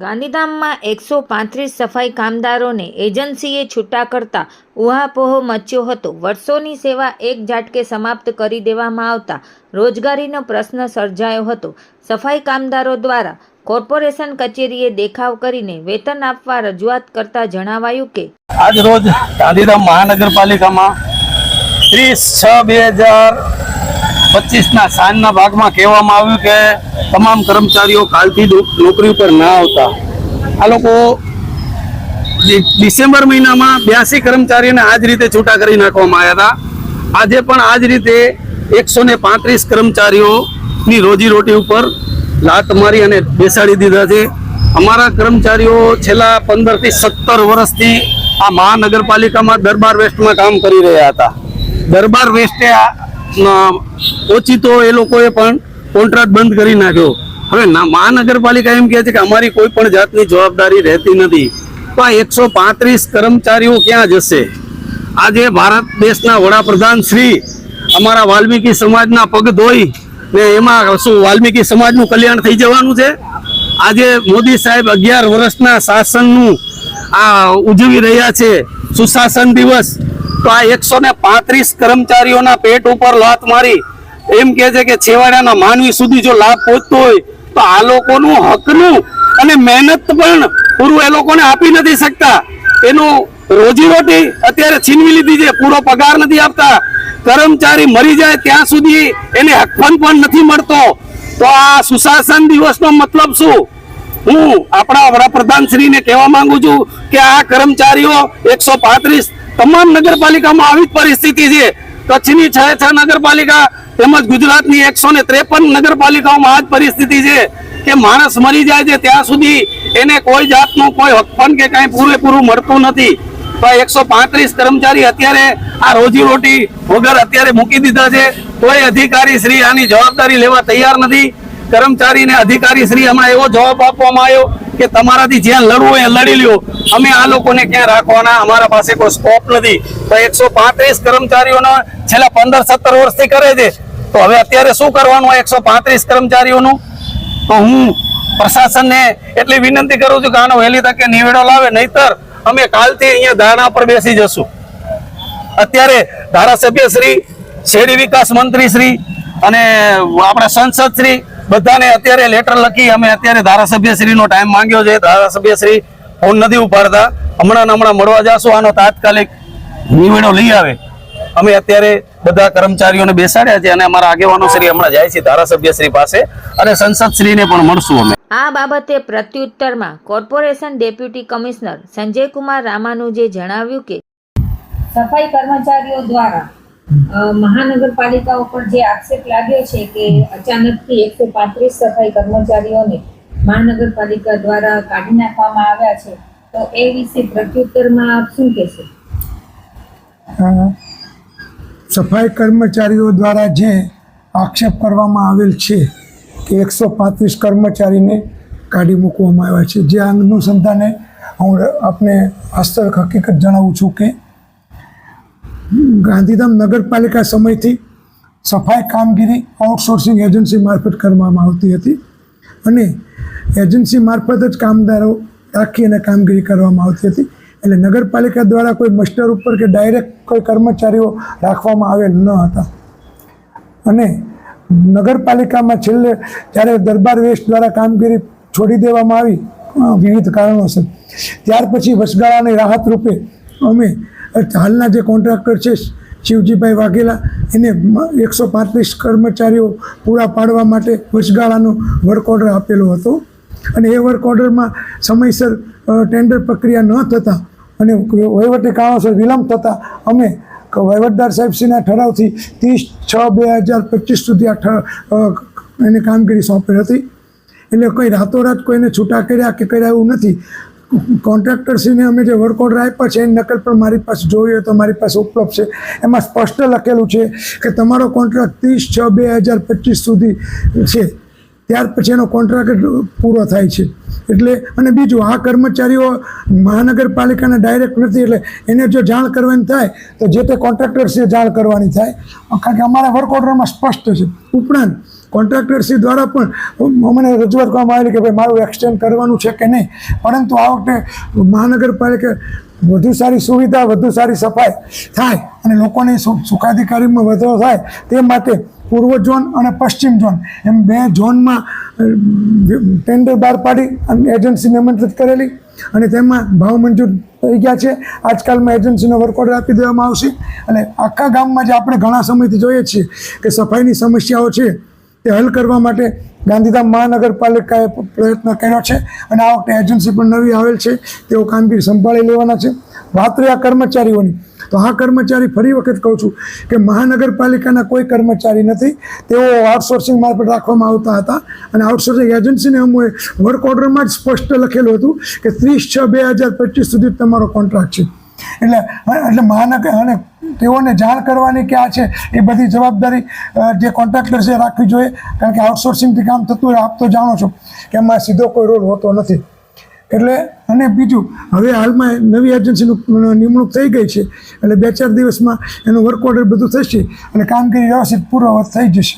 ગાંધીધામમાં એકસો પાંત્રીસ સફાઈ કામદારોને એજન્સીએ છૂટા કરતા ઉહાપોહ મચ્યો હતો. વર્ષોની સેવા એક ઝાટકે સમાપ્ત કરી દેવામાં આવતા રોજગારીનો પ્રશ્ન સર્જાયો હતો. સફાઈ કામદારો દ્વારા કોર્પોરેશન કચેરીએ દેખાવ કરીને વેતન આપવા રજૂઆત કરતા જણાવાયું કે આજ રોજ ગાંધીધામ મહાનગરપાલિકામાં ત્રીસ છ બે હજાર પચીસના સાંજના ભાગમાં કહેવામાં આવ્યું કે તમામ કર્મચારીઓ કાલથી નોકરી ઉપર ના આવતા. આ લોકો ડિસેમ્બર મહિનામાં બ્યાસી કર્મચારીઓને આ જ રીતે છૂટા કરી નાખવામાં આવ્યા હતા. આજે પણ આ જ રીતે એકસો ને પાંત્રીસ કર્મચારીઓની રોજીરોટી ઉપર લાત મારી અને બેસાડી દીધા છે. અમારા કર્મચારીઓ છેલ્લા પંદરથી સત્તર વર્ષથી આ મહાનગરપાલિકામાં દરબાર વેસ્ટમાં કામ કરી રહ્યા હતા. દરબાર વેસ્ટે ઓચિતો એ લોકોએ પણ કોન્ટ્રાક્ટ બંધ કરી નાખ્યો. હવે મહાનગરપાલિકા એમ કહે છે કે અમારી કોઈ પણ જાતની જવાબદારી રહેતી નથી. તો આ એકસો પાંત્રીસ કર્મચારીઓ ક્યાં જશે? આજે ભારત દેશના વડાપ્રધાન શ્રી અમારા વાલ્મીકી સમાજના પગ ધોઈ ને એમાં શું, વાલ્મીકી સમાજનું કલ્યાણ થઈ જવાનું છે? આજે મોદી સાહેબ અગિયાર વર્ષના શાસનનું આ ઉજવી રહ્યા છે, સુશાસન દિવસ. તો આ એકસો કર્મચારીઓના પેટ ઉપર લાત મારી એમ કે છે કે છેવાડાના માનવી સુધી જો લાભ પહોંચતો હોય તો આ લોકોનું હકનું અને મહેનત પણ પૂરું એ લોકોને આપી નથી શકતા. એનું રોજીરોટી અત્યારે છીનવી લીધી છે, પૂરો પગાર નથી આપતા. કર્મચારી મરી જાય ત્યાં સુધી એને હકફન પણ નથી મળતો. તો આ સુશાસન દિવસનો મતલબ શું? હું આપણા વડાપ્રધાન શ્રીને કહેવા માંગુ છું કે આ કર્મચારીઓ એકસો પાંત્રીસ તમામ નગરપાલિકામાં આવી પરિસ્થિતિ છે. કચ્છની છ છ નગરપાલિકા તેમજ ગુજરાતની એકસો ને ત્રેપન નગરપાલિકાઓમાં આ જ પરિસ્થિતિ છે કે માણસ મરી જાય છે ત્યાં સુધી એને કોઈ જાતનું કોઈ હકપણ કે કાંઈ પૂરેપૂરું મળતું નથી. તો એકસો પાંત્રીસ કર્મચારી અત્યારે આ રોજીરોટી વગર અત્યારે મૂકી દીધા છે. કોઈ અધિકારી શ્રી આની જવાબદારી લેવા તૈયાર નથી. કર્મચારીને અધિકારી શ્રી હમણાં એવો જવાબ આપવામાં આવ્યો કે તમારાથી જ્યાં લડવું હોય લડી લ્યો. અમે આ લોકોને ક્યાં રાખવાના? અમારા પાસે કોઈ સ્કોપ નથી. તો એકસો પાંત્રીસ કર્મચારીઓનો છેલ્લા પંદર, સત્તર વર્ષથી કરે છે. તો હવે અત્યારે શું કરવાનું એકસો પાંત્રીસ કર્મચારીઓનું? તો હું પ્રશાસનને એટલી વિનંતી કરું છું કે આનો વહેલી તકે નિવેડો લાવે. નહીતર અમે કાલથી અહીંયા ધારણા પર બેસી જશું. અત્યારે ધારાસભ્ય શ્રી શહેરી વિકાસ મંત્રી શ્રી અને આપણા સંસદ શ્રી બધાને અત્યારે લેટર લખી અમે અત્યારે ધારાસભ્ય શ્રીનો ટાઈમ માંગ્યો છે. ધારાસભ્યશ્રી ફોન નથી ઉપાડતા. હમણાં હમણાં મળવા જાશું. આનો તાત્કાલિક નિવેડો લઈ આવે. અમે અત્યારે બધા કર્મચારીઓને બેસાડ્યા છે અને અમારા આગેવાનો શ્રી હમણાં જાય છે ધારાસભ્ય શ્રી પાસે અને સંસદ શ્રીને પણ મળશું અમે. આ બાબતે પ્રત્યુત્તરમાં કોર્પોરેશન ડેપ્યુટી કમિશનર સંજયકુમાર રામાનુજે જણાવ્યું કે સફાઈ કર્મચારીઓ દ્વારા મહાનગરપાલિકા ઉપર જે આક્ષેપ લાગ્યો છે કે અચાનકથી એકસો પાંત્રીસ સફાઈ કર્મચારીઓને મહાનગરપાલિકા દ્વારા કાઢી નાખવામાં આવ્યા છે તો એ વિશે પ્રત્યુત્તરમાં આપ શું કહેશો? સફાઈ કર્મચારીઓ દ્વારા જે આક્ષેપ કરવામાં આવેલ છે કે એકસો પાંત્રીસ કર્મચારીને કાઢી મૂકવામાં આવ્યા છે જે અનુસંધાને હું આપને આશ્ચર્ય હકીકત જણાવું છું કે ગાંધીધામ નગરપાલિકા સમયથી સફાઈ કામગીરી આઉટસોર્સિંગ એજન્સી મારફત કરવામાં આવતી હતી અને એજન્સી મારફત જ કામદારો રાખી અને કામગીરી કરવામાં આવતી હતી. એટલે નગરપાલિકા દ્વારા કોઈ મસ્ટર ઉપર કે ડાયરેક્ટ કોઈ કર્મચારીઓ રાખવામાં આવેલ ન હતા. અને નગરપાલિકામાં છેલ્લે જ્યારે દરબાર વેસ્ટ દ્વારા કામગીરી છોડી દેવામાં આવી વિવિધ કારણોસર, ત્યાર પછી વસગાળાની રાહત રૂપે અમે હાલના જે કોન્ટ્રાક્ટર છે, શિવજીભાઈ વાઘેલા, એને એકસો પાંત્રીસ કર્મચારીઓ પૂરા પાડવા માટે વચગાળાનો વર્ક ઓર્ડર આપેલો હતો. અને એ વર્ક ઓર્ડરમાં સમયસર ટેન્ડર પ્રક્રિયા ન થતાં અને વહીવટી કારણોસર વિલંબ થતાં અમે વહીવટદાર સાહેબશ્રીના ઠરાવથી ત્રીસ છ બે હજાર પચીસ સુધી આ એને કામગીરી સોંપેલ હતી. એટલે કોઈ રાતોરાત કોઈને છૂટા કર્યા કે કર્યા એવું નથી. કોન્ટ્રાક્ટરશ્રીને અમે જે વર્ક ઓર્ડર આપ્યા છે, એની નકલ પણ મારી પાસે જોઈએ તો મારી પાસે ઉપલબ્ધ છે. એમાં સ્પષ્ટ લખેલું છે કે તમારો કોન્ટ્રાક્ટ ત્રીસ છ બે હજાર પચીસ સુધી છે. ત્યાર પછી એનો કોન્ટ્રાક્ટ પૂરો થાય છે. એટલે, અને બીજું, આ કર્મચારીઓ મહાનગરપાલિકાના ડાયરેક્ટ નથી, એટલે એને જો જાણ કરવાની થાય, તો જે તે કોન્ટ્રાક્ટર્સે જાણ કરવાની થાય. કારણ કે અમારા વર્ક ઓર્ડરમાં સ્પષ્ટ છે. ઉપરાંત કોન્ટ્રાક્ટરશ્રી દ્વારા પણ મને રજૂઆત કરવામાં આવેલી કે ભાઈ મારું એક્સટેન્ડ કરવાનું છે કે નહીં. પરંતુ આ વખતે મહાનગરપાલિકા વધુ સારી સુવિધા, વધુ સારી સફાઈ થાય અને લોકોની સુખાધિકારીમાં વધારો થાય તે માટે પૂર્વ ઝોન અને પશ્ચિમ ઝોન એમ બે ઝોનમાં ટેન્ડર બહાર પાડી અને એજન્સીને આમંત્રિત કરેલી અને તેમાં ભાવ મંજૂર થઈ ગયા છે. આજકાલમાં એજન્સીનો વર્ક આપી દેવામાં આવશે. અને આખા ગામમાં જે આપણે ઘણા સમયથી જોઈએ છીએ કે સફાઈની સમસ્યાઓ છે. તે હલ કરવા માટે ગાંધીધામ મહાનગરપાલિકાએ પ્રયત્ન કર્યો છે અને આ વખતે એજન્સી પણ નવી આવેલ છે. તેઓ કામગીરી સંભાળી લેવાના છે. વાત રહી આ કર્મચારીઓની. તો આ કર્મચારી ફરી વખત કહું છું કે મહાનગરપાલિકાના કોઈ કર્મચારી નથી. તેઓ આઉટસોર્સિંગ મારફત રાખવામાં આવતા હતા અને આઉટસોર્સિંગ એજન્સીને અમુએ વર્ક ઓર્ડરમાં જ સ્પષ્ટ લખેલું હતું કે ત્રીસ છ બે હજાર પચીસ સુધી તમારો કોન્ટ્રાક્ટ છે. એટલે એટલે મહાનગર અને તેઓને જાણ કરવાની કે છે એ બધી જવાબદારી જે કોન્ટ્રાક્ટર છે રાખવી જોઈએ. કારણ કે આઉટસોર્સિંગથી કામ થતું હોય, આપ તો જાણો છો કે એમાં સીધો કોઈ રોલ હોતો નથી. એટલે, અને બીજું, હવે હાલમાં નવી એજન્સીનું નિમણૂક થઈ ગઈ છે. એટલે બે ચાર દિવસમાં એનું વર્ક ઓર્ડર બધું થશે અને કામગીરી વ્યવસ્થિત પૂર્વવત થઈ જશે.